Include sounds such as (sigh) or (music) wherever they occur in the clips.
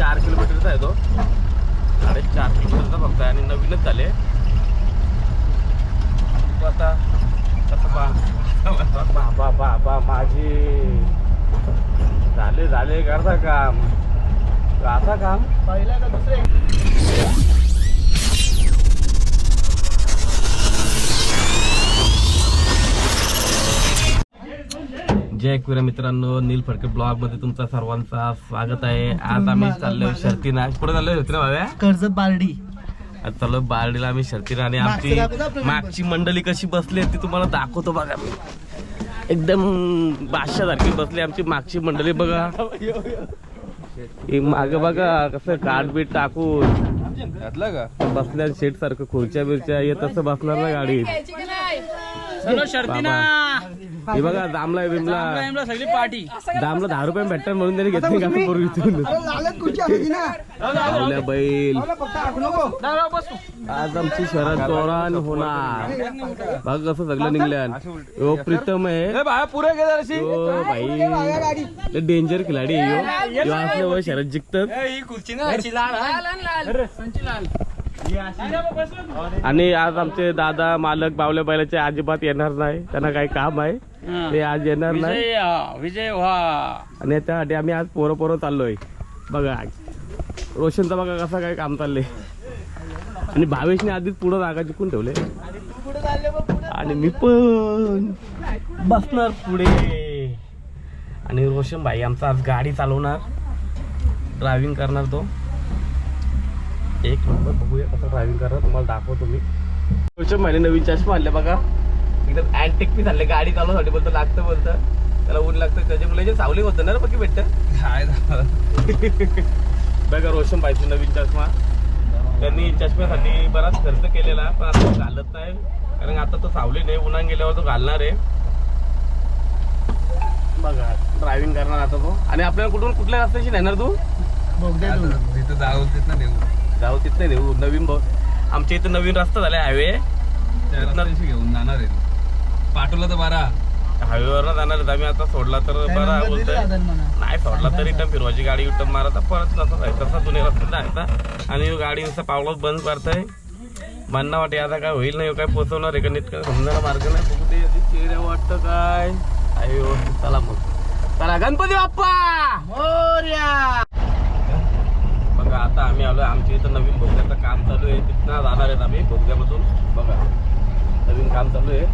साडेचार किलोमीटरचा आहे तो. साडेचार किलोमीटरचा फक्त आहे आणि नवीनच झाले आता बाबा बाबा माझे. झाले झाले करता काम. आता काम. पहिला का दुसरे? जय कुऱ्या मित्रांनो नील फडके ब्लॉगमध्ये तुमचा सर्वांचा स्वागत आहे आज आम्ही चाललोय शर्तीना कुठे चाललोय शर्तीना भाव्या कर्जत बारडी आज चाललोय बारडीला आम्ही शर्तीना आणि आमची मागची मंडळी कशी बसली ती तुम्हाला दाखवतो बघा मी एकदम बादशासारखी बसली आमची मागची मंडळी बघा माग बघा कसं काठ बीट टाकून बसल्या शेट सारखं खुर्च्या बिरच्या येत असं बसणार ना गाडीत बाबा. हे बघा जामला बिमला सगळी पार्टी. दामला दहा रुपये भेटतात म्हणून त्यांनी घेतली का पूर्वी इथून. लावल्या बैल. आज आमची शरद चौरान होणार. बघ कसं सगळं निघल्यान यो प्रीतम आहे. पुरे भाई डेंजर खिलाडी आहे यो. यो असल्यामुळे शरद जिंकतात. ही खुर्ची ना आणि आज आमचे दादा मालक बावल्या बैलाचे अजिबात येणार नाही. त्यांना काही काम आहे. ते आज येणार नाही. विजय व्हा आणि त्यासाठी आम्ही आज पोरं पोरं चाललोय. बघा रोशनचा बघा कसा काय काम चाललंय. आणि भावेशने आधीच पुढं जागा जिंकून ठेवले. आणि मी पण बसणार पुढे. आणि रोशन भाई आमचा आज गाडी चालवणार. ड्रायव्हिंग करणार तो. एक नंबर बघूया कसं ड्रायव्हिंग करणार तुम्हाला दाखवतो मी. रोशन भाईने नवीन चष्मा आणले बघा. एकदम अँटिक पी झाले गाडी चालवण्यासाठी बोलतं लागतं बोलतं. त्याला ऊन लागतं. त्याच्या मुलाचे सावली होतं ना रे बाकी भेटतं. काय बघा रोशन भाईची नवीन चष्मा त्यांनी चष्म्यासाठी बराच खर्च केलेला पण आता तो घालत नाही. कारण आता तो सावली नाही उन्हा गेल्यावर तो घालणार आहे. बघा ड्रायव्हिंग करणार आता तो. आणि आपल्याला कुठून कुठल्या रस्त्याशी नेणार तू? तिथं जाऊ देत ना देऊ जाऊ तिथं नेऊ नवीन बघ आमच्या इथं नवीन रस्ता झाला हायवे घेऊन जाणार आहे. पाठवलं तर बारा. हायवेवर जाणार आहेत आम्ही. आता सोडला तर बरा बोलतोय. नाही सोडला तर रिटर्न फिरवायची गाडी रिटर्न मारता परत तसा जायचं तसा जुने रस्ता जायचा आणि गाडी नुसतं पावलाच बंद करताय. म्हणणं वाटे आता काय होईल नाही काय पोचवणार आहे का नीट? काय समजायला मार्ग नाही. बघू ते चेहऱ्या वाटतं काय? आहे व्यवस्थित. चला मग. चला गणपती बाप्पा! बघा आता आम्ही आलोय आमच्या इथं नवीन भोगद्याचं काम चालू आहे. तिथनं जाणार आहेत आम्ही भोगद्यामधून. बघा नवीन काम चालू आहे.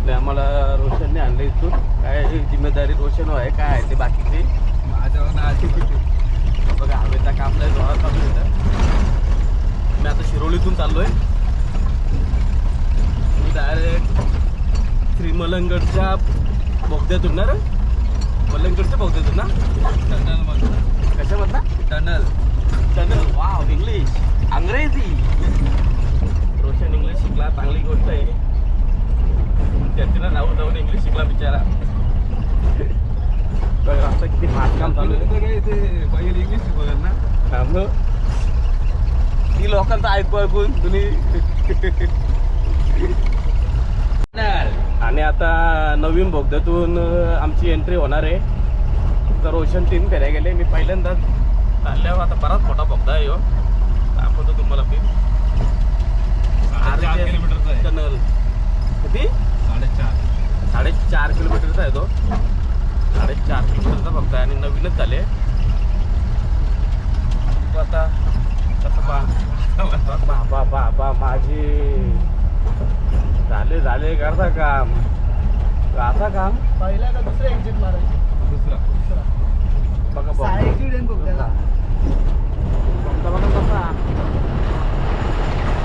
आणि आम्हाला रोशनने आणलं इथून. काय जिम्मेदारी रोशन आहे? काय आहे ते बाकीचे? माझ्यावर बघा हवेचा काम नाही जोरात चालू आहे. मी आता शिरोलीतून चाललोय. मी डायरेक्ट श्री मलंगडच्या बोगद्यातून ना रे? मलंगडच्या बोगद्यातून ना? टनल. म्हणतो कशामधला tunnel. Channel wow English Angrezi. Roshan English शिकला चांगली गोष्ट आहे. त्याच्यानं जाऊन जाऊन इंग्लिश शिकला बिचारा. बघा आता किती फास्ट काम चालू आहे. काय ते पहिले इंग्लिश बघा ना? हा मग. ती लोकांचं ऐकू ऐकून तुम्ही आणि आता नवीन बोगद्यातून आमची एंट्री होणार आहे. तर रोशन तीन फेऱ्या गेले. मी पहिल्यांदाच चालल्यावर आता बराच मोठा बोगदा आहे ह्यो. दाखवतो तुम्हाला मी. चार किलोमीटरचा आहे. टनल किती साडेचार. साडेचार किलोमीटरचा आहे तो. साडेचार किलोमीटरचा फक्त आहे आणि नवीनच झाले. आता. कसं (laughs) बा बाबा बाबा माझे झाले झाले करता काम. आता काम? पहिला का दुसरे एक्झिट मारायचे. दुसरा. सहा बघा आहे बघ त्याला. बघा बघा कसा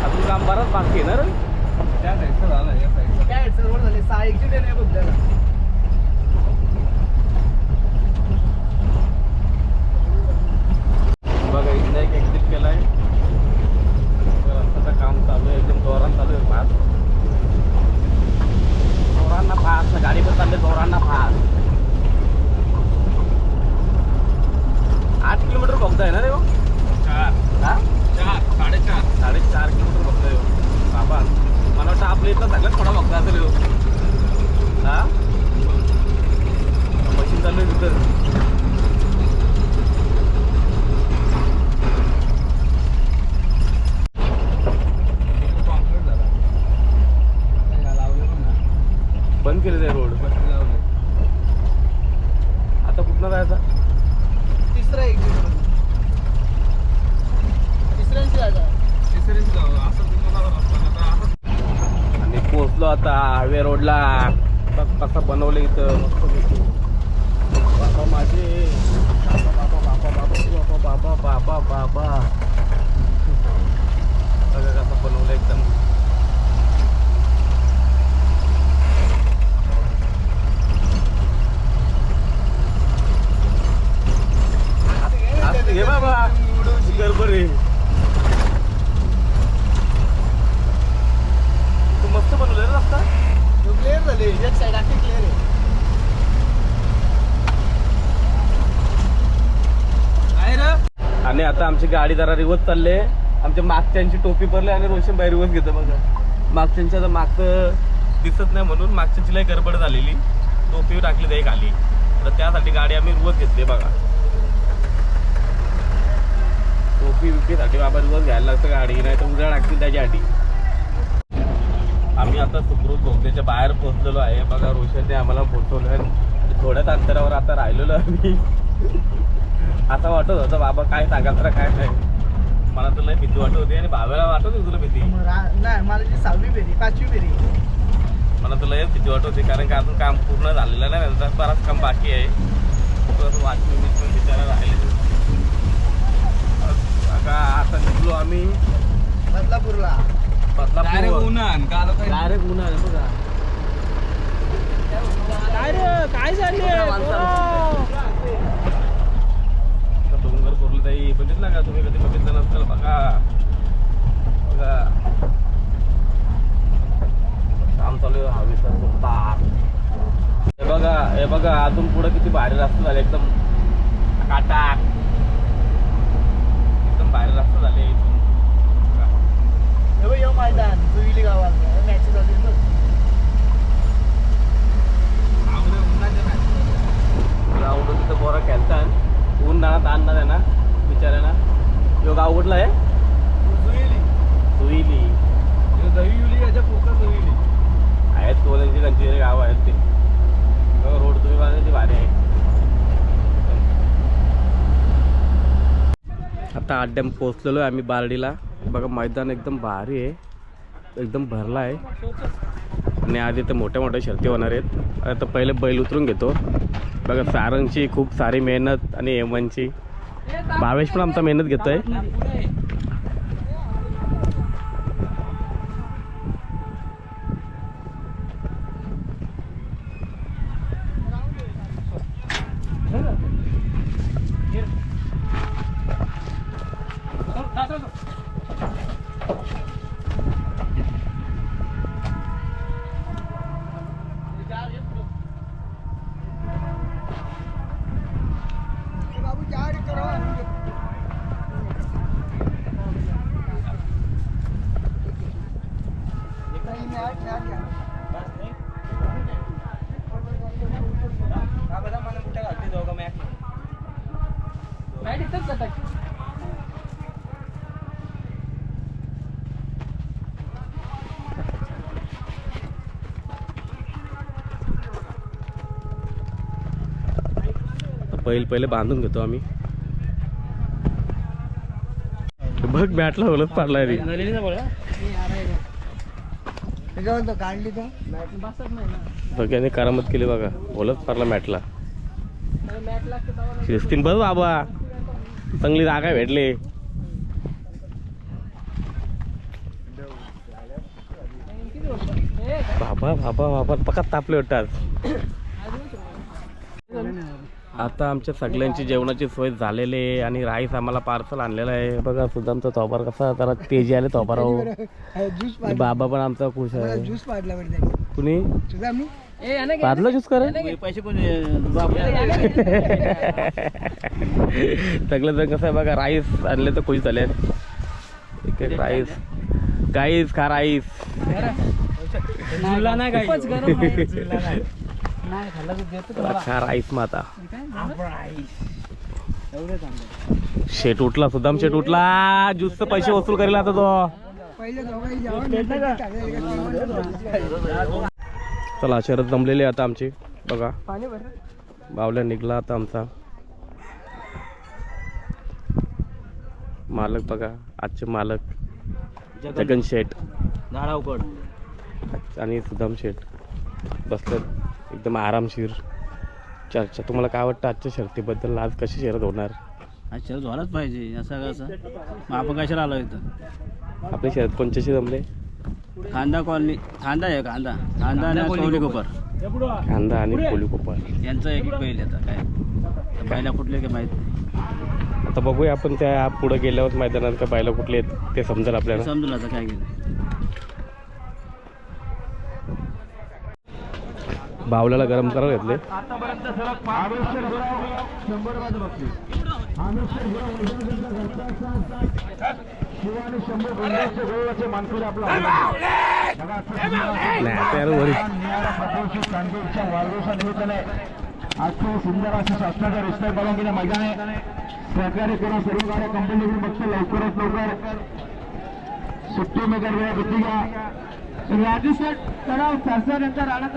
अजून काम बराच बाकी आहे ना रे? त्या साईडचा झाला या साईडचा काय सर्व झाले सहा एक्झिट आहे बघ त्याला. बघा इथं एक एक्झिट केलाय. बंद केलेला आहे रोड आता कुठनं जायचा? तिसरा एक आणि पोचलो आता हायवे रोडला. कसा बनवलं इथं. मस्त बाबा माझे. बाबा बाबा बाबा बाबा बाबा बाबा. कसं बनवलं एकदम. आमची गाडी जरा रिवत चालले. आमच्या मागच्यांची टोपी पडली आणि रोशन बाहेर रिवत घेतो बघा. मागच्यांच्या आता मागचं दिसत नाही म्हणून मागच्यांची लय गडबड झालेली. टोपी टाकली जाई खाली तर त्यासाठी गाडी आम्ही रिवर्स घेतली बघा. टोपी विपीसाठी बाबा रिवर्स घ्यायला लागतं गाडी नाही तर उद्या टाकतील त्याच्यासाठी आम्ही आता सुखरूप बोगद्याच्या बाहेर पोहोचलेलो आहे. बघा रोशनने आम्हाला पोहोचवलं थोड्याच अंतरावर आता राहिलेलो आम्ही. असं वाटत होतं बाबा काय सांगाल तर काय नाही. मला तर लय भीती वाटत होती आणि भाव्याला वाटत होती तुला भीती. मग रा- नाही मला जी सहावी फेरी पाचवी फेरी. मला तर लय भीती वाटत होती कारण का अजून काम पूर्ण झालेलं नाही नंतर बराच काम बाकी आहे. थोडंसं वाचून विचून बिचारा राहिले आता निघलो आम्ही. बदलापूरला. डायरेक्ट बदलापूर काय डायरेक्ट उन्हा बघा. काय रे ताई बघितला का? तुम्ही कधी बघितलं नसेल बघा. बघा. काम चालू आहे हवेचा हे बघा हे बघा अजून पुढे किती भारी रस्ता झाले एकदम काटा एकदम भारी रस्ता झाले इथून. बघा. हे बघ, हे मैदान जुईली गावात मॅचेस होते ना. आवरे उन्हाच्या नाही ग्राउंड तिथं पोरं खेळतात ऊन ना ताण ना त्यांना बिचाऱ्यांना यो गाव कुठला आहे? जुईली. याच्या आहेत कोल्यांची कंची गाव आहेत ते. रोड तुम्ही बांधायची भारी आहे. आता अड्ड्याम पोचलेलो आहे आम्ही बारडीला. बघा मैदान एकदम भारी आहे. एकदम भरला आहे. आणि आज इथं मोठ्या मोठ्या शर्ती होणार आहेत. आता पहिले बैल उतरून घेतो. बघा सारंगची खूप सारी मेहनत आणि हेमनची भावेश पण आमचा मेहनत घेतोय. बैल पहिले बांधून घेतो आम्ही. बघ बॅटला होलच पडलाय रे. काढली तर बघ याने करामत केली बघा. होलच पडला मॅटला. शिस्तीन बघ बाबा. चांगली जागा भेटले. बाबा बाबा बाबा. पकात तापले वाटतात. आता आमच्या सगळ्यांची जेवणाची सोय झालेली आहे आणि राईस आम्हाला पार्सल आणलेलं आहे. बघा सुद्धा आमचा तोपार कसा जरा तेजी आले तोपाराव ज्यूस आणि बाबा पण आमचा खुश आहे. ज्यूस पाडला कुणी? पार्लं ज्यूस कर पैसे कोण (laughs) सगळं जण कसं आहे बघा राईस आणले तर खुश झाले. एक एक राईस. गाईस खा राईस. (laughs) नाही. नाही खाल्ला तर देतो खा राईस माता एवढं चांगलं शेट उठला सुद्धाम शेट उठला. ज्यूसचे पैसे वसूल करेल आता तो. चला शरद जमलेली आता आमची. बघा. पाणी भर. बावल्या निघला आता आमचा. मालक बघा आजचे मालक. जगन. शेठ झाडावकड आणि सुदाम शेठ बसल्यात एकदम आरामशीर चर्चा. तुम्हाला काय वाटतं आजच्या शर्तीबद्दल? आज कशी शर्यत होणार? अच्छा झालाच पाहिजे असं कसं मग आपण कशाला आलो इथं? आपली शर्यत कोणच्याशी जमले? खांदा कॉलनी खांदा आहे खांदा. खांदा आणि कवली कोपर. कांदा आणि कोली कोपर. यांचं एक एक बैल आता काय? तर बैला कुठले काय माहीत नाही. आता बघूया आपण त्या पुढे गेल्यावर मैदानात का बायला कुठले आहेत ते समजेल आपल्याला. समजून आता काय गेलं बावल्याला गरम करायला घेतले. नाही सुंदर असा शासनाचा रस्ता बघून मैदान आहे सहकार्य करून सर्व गाड्या कंपनीकडून बघतो लवकरात लवकर सुट्टी मेकर वेळा किती घ्या राजू शेठ तराव सरसर यांचा राणा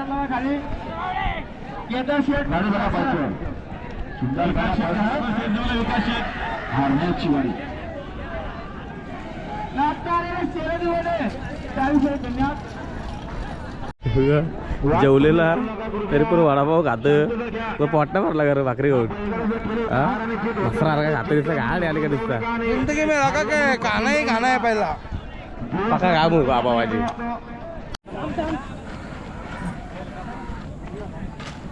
हारण्याची वाडी जेवलेला तरी पण वडापाव खात तो पोट नाही भरला घर भाकरी घेऊन हा? मसरा खात दिसता गाडी आली का दिसता? जिंदगी में रखा के खाना ही खाना है पहला। पका काय मग बाबा माझी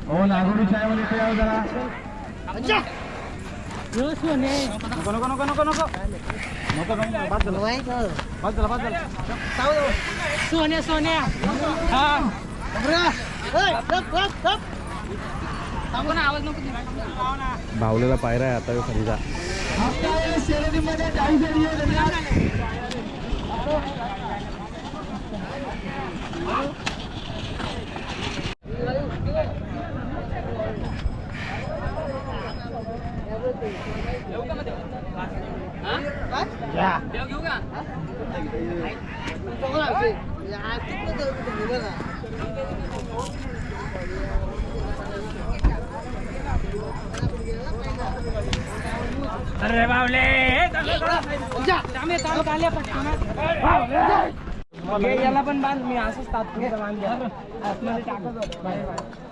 हो नागोरी शाळेमध्ये इथे यावं जरा. नको नको नको नको नको. नको नको बाद झालं. बाद झालं बाद झालं. सोन्या सोन्या. हा. आवाज नको देऊ. भावलेला पायरा आहे आता समजा आपल्या अरे बावले याला पण बांध मी असंच तात्पुरतं बांधले आतमध्ये टाकत होतो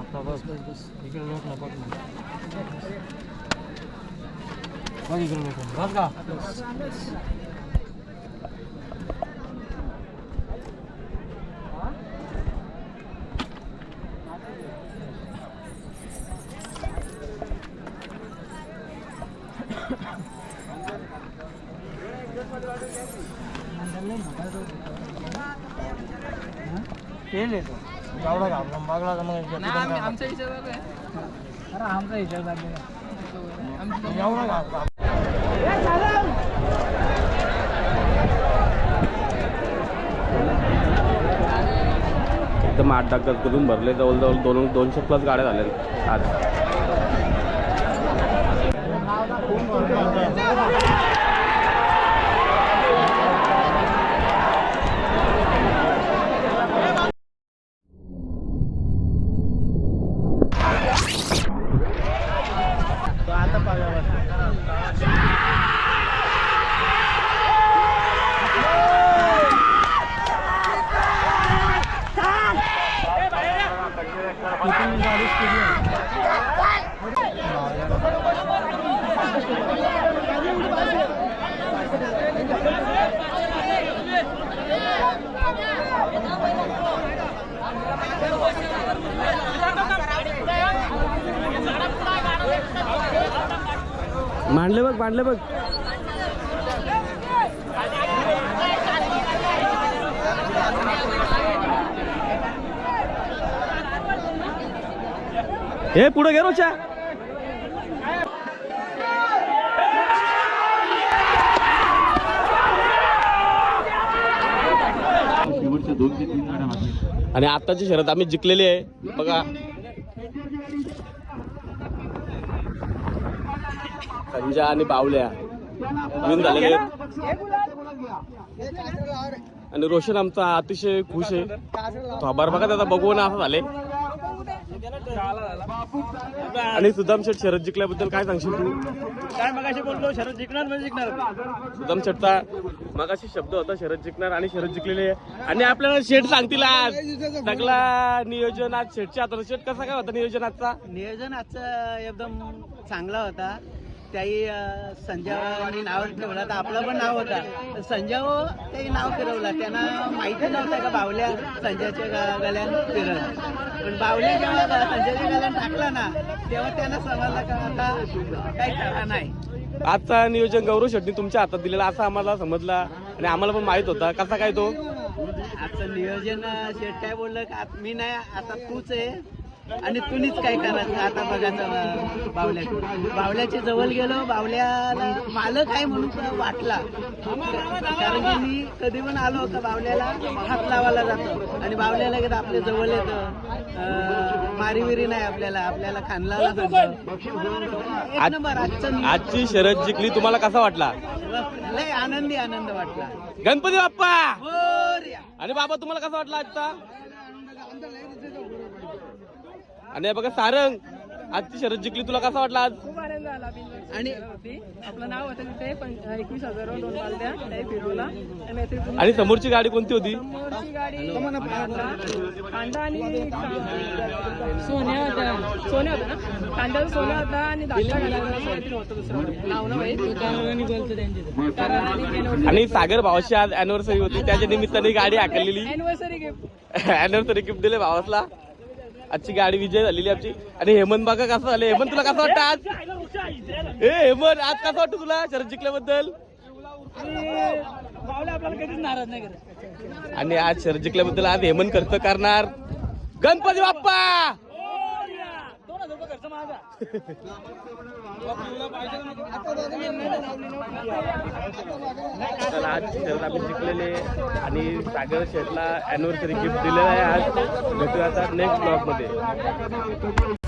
Hatta bak, İgil Lord'una bakma. Bak İgil Lord'una, Vazga. ¿Qué le da? आल्यावर नाही, आम्ही- आमचा हिशोब वेगळा आहे. अरे आमचा लागलेला आमची- एकदम आठ डाग करून भरले. जवळजवळ दोन दोनशे प्लस गाड्या झाल्या आज. मांडले बघ मांडले बघ. हे पुढे गेलो चा फक्त दोन ते तीन गाड्या बाकी आणि आताची शर्यत आम्ही जिंकलेली आहे. बघा. संजय आणि बावल्या. विन झालेले आणि रोशन आमचा अतिशय खुश आहे. थोबार बघा त्याचा बघून असं झाले आणि सुदाम शेठ शरद जिंकल्याबद्दल काय सांगशील तू? काय मगाशी बोललो शरद जिंकणार म्हणजे जिंकणार. सुदाम शेठचा मगाशी शब्द होता शरद जिंकणार आणि शरद जिंकलेले. आणि आपल्याला शेठ सांगतील आज. सगळा नियोजन आज शेठच्या हातात शेठ कसा काय होता नियोजन आजचा नियोजन आजचं एकदम चांगला होता. त्याही अं, संजयनी नाव ठेवलं. तर आपलं पण नाव होता. संजय हो त्याही नाव फिरवलं. त्यांना माहिती नव्हतं का बावल्या संजयच्या गल्यान फिरत पण बावल्या जेव्हा संजयच्या गल्यान टाकला ना तेव्हा त्यांना समजलं का आता काही खरा नाही. आजचा नियोजन गौरव शेट्टी तुमच्या हातात दिलेला असं आम्हाला समजला आणि आम्हाला पण माहीत होता. कसा काय तो? आजचं नियोजन शेठ काय बोललं का मी नाही आता तूच आहे. आणि तुम्हीच काय करायचं? आता बघायचं बावल्या बावल्याच्या जवळ गेलो बावल्याला मालक आहे म्हणून वाटला. कारण की मी कधी पण आलो का बावल्याला हात लावायला जातो. आणि बावल्याला एकदा आपल्या जवळ येतं. मारी विरी नाही आपल्याला आपल्याला खानला नंबर आजचं शरद जिंकली तुम्हाला कसा वाटला? लय आनंदी आनंद वाटला. गणपती बाप्पा! मोरया. आणि बाबा तुम्हाला कसा वाटला आजचा? आणि हे बघा सारंग. आजची शरद जिंकली. तुला कसा वाटला आज? खूप आनंद झाला बिनजोड आणि- आपलं नाव होतं तिथे पण एकवीस हजार दोन त्याही फिरवला आणि समोरची गाडी कोणती होती? समोरची गाडी कांदा कांदा आणि सोन्या होता सोन्या होता ना? कांद्याचा सोन्या होता आणि दाखला घालायला काहीतरी होतं. दुसरं नाव ना भाई कारण आणि आणि सागर भावाची आज अॅनिव्हर्सरी होती. त्याच्या निमित्ताने गाडी हाकललेली. अॅनिव्हर्सरी गिफ्ट अॅनिव्हर्सरी गिफ्ट दिले भावासला. आजची गाडी विजय झालेली आमची. आणि हेमंत बागा कसं झालं? हेमंत तुला कसं वाटतं आज? ए हेमंत आज कसं वाटतं तुला शरद जिंकल्याबद्दल? आणि आज शरद जिंकल्याबद्दल आज हेमंत खर्च करणार. गणपती बाप्पा दोन हजार रुपये खर्च माझा तर आज शरद आम्ही जिंकलेले आणि सागर शेटला अॅनिव्हर्सरी गिफ्ट दिलेलं आहे आज. भेटूया आता नेक्स्ट ब्लॉगमध्ये.